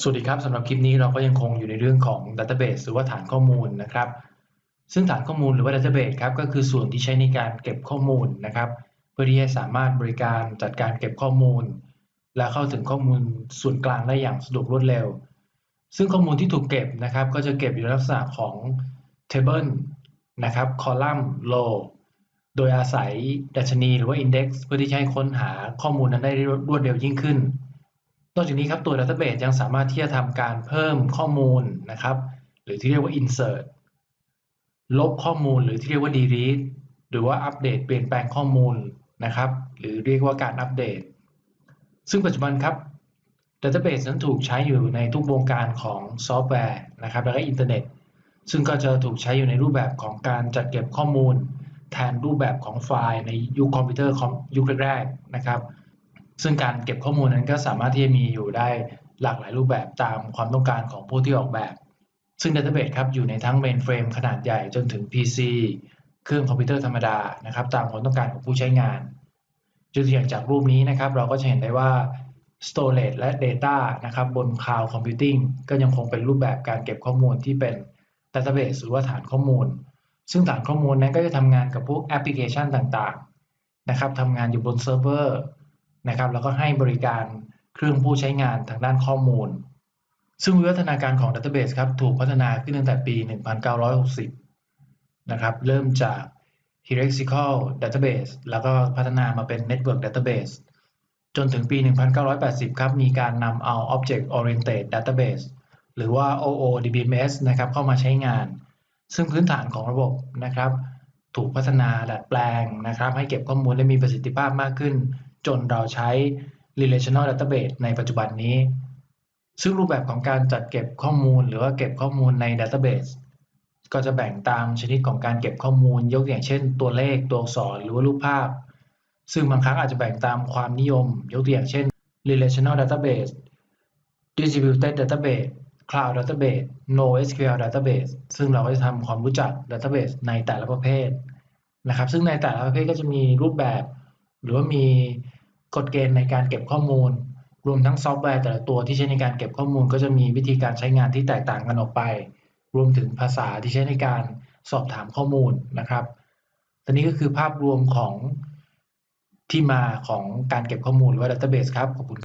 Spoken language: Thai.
สวัสดีครับสำหรับคลิปนี้เราก็ยังคงอยู่ในเรื่องของ Database หรือว่าฐานข้อมูลนะครับ ซึ่งฐานข้อมูลหรือว่า Database ครับก็คือส่วนที่ใช้ในการเก็บข้อมูลนะครับ เพื่อที่จะสามารถบริการจัดการเก็บข้อมูล และเข้าถึงข้อมูลส่วนกลางได้อย่างสะดวกรวดเร็ว ซึ่งข้อมูลที่ถูกเก็บนะครับ ก็จะเก็บอยู่ในลักษณะของ Table นะครับ Column Row โดยอาศัยดัชนีหรือว่า Index เพื่อที่จะให้ค้นหาข้อมูลนั้นได้รวดเร็วยิ่งขึ้น นอกจากนี้ครับตัว Database ยังสามารถที่จะทำการเพิ่มข้อมูลนะครับ หรือที่เรียกว่า insert ลบข้อมูลหรือที่เรียกว่า delete หรือว่าอัปเดตเปลี่ยนแปลงข้อมูลนะครับ หรือเรียกว่าการอัปเดต ซึ่งปัจจุบันครับ Database นั้นถูกใช้อยู่ในทุกวงการของซอฟต์แวร์นะครับและก็อินเทอร์เน็ต ซึ่งก็จะถูกใช้อยู่ในรูปแบบของการจัดเก็บข้อมูล แทนรูปแบบของไฟล์ในยุคคอมพิวเตอร์ยุคแรกๆนะครับ ซึ่งการเก็บข้อมูลนั้นก็สามารถที่จะมีอยู่ได้หลากหลายรูปแบบตามความต้องการของผู้ที่ออกแบบ ซึ่ง Database ครับอยู่ในทั้ง Mainframe ขนาดใหญ่จนถึง PC เครื่องคอมพิวเตอร์ธรรมดานะครับตามความต้องการของผู้ใช้งานยกตัวอย่างจากรูปนี้นะครับ เราก็จะเห็นได้ว่า Storage และ Data นะครับบน Cloud Computing ก็ยังคงเป็นรูปแบบการเก็บข้อมูลที่เป็น Database หรือว่าฐานข้อมูล ซึ่งฐานข้อมูลนั้นก็จะทำงานกับพวกแอปพลิเคชันต่างๆนะครับทำงานอยู่บนเซิร์ฟเวอร์ นะครับแล้วก็ให้บริการเครื่องผู้ใช้งานทางด้านข้อมูล ซึ่งวิวัฒนาการของ Database ครับถูกพัฒนาขึ้นตั้งแต่ปี 1960 นะครับเริ่มจาก hierarchical database แล้วก็พัฒนามาเป็น network database จนถึงปี 1980 ครับ มีการนำเอา object oriented database หรือว่า OODBMS นะครับเข้ามาใช้งาน ซึ่งพื้นฐานของระบบนะครับ ถูกพัฒนาดัดแปลงนะครับ ให้เก็บข้อมูลได้มีประสิทธิภาพมากขึ้น จนเราใช้ relational database ในปัจจุบันนี้ ซึ่งรูปแบบของการจัดเก็บข้อมูล หรือว่าเก็บข้อมูลใน database ก็จะแบ่งตามชนิดของการเก็บข้อมูล ยกอย่างเช่น ตัวเลขตัวอักษรหรือว่ารูปภาพ ซึ่งบางครั้งอาจจะแบ่งตามความนิยม ยกตัวอย่างเช่น relational database distributed database cloud database NoSQL database ซึ่งเราก็จะทำความรู้จัก database ในแต่ละประเภทนะครับ ซึ่งในแต่ละประเภทก็จะมีรูปแบบ หรือว่ามีกฎเกณฑ์ในการเก็บข้อมูล รวมทั้งซอฟต์แวร์แต่ละตัวที่ใช้ในการเก็บข้อมูล ก็จะมีวิธีการใช้งานที่แตกต่างกันออกไป รวมถึงภาษาที่ใช้ในการสอบถามข้อมูลนะครับตอนนี้ก็คือภาพรวมของที่มาของการเก็บข้อมูลหรือว่าดัตเตอร์เบสครับขอบคุณ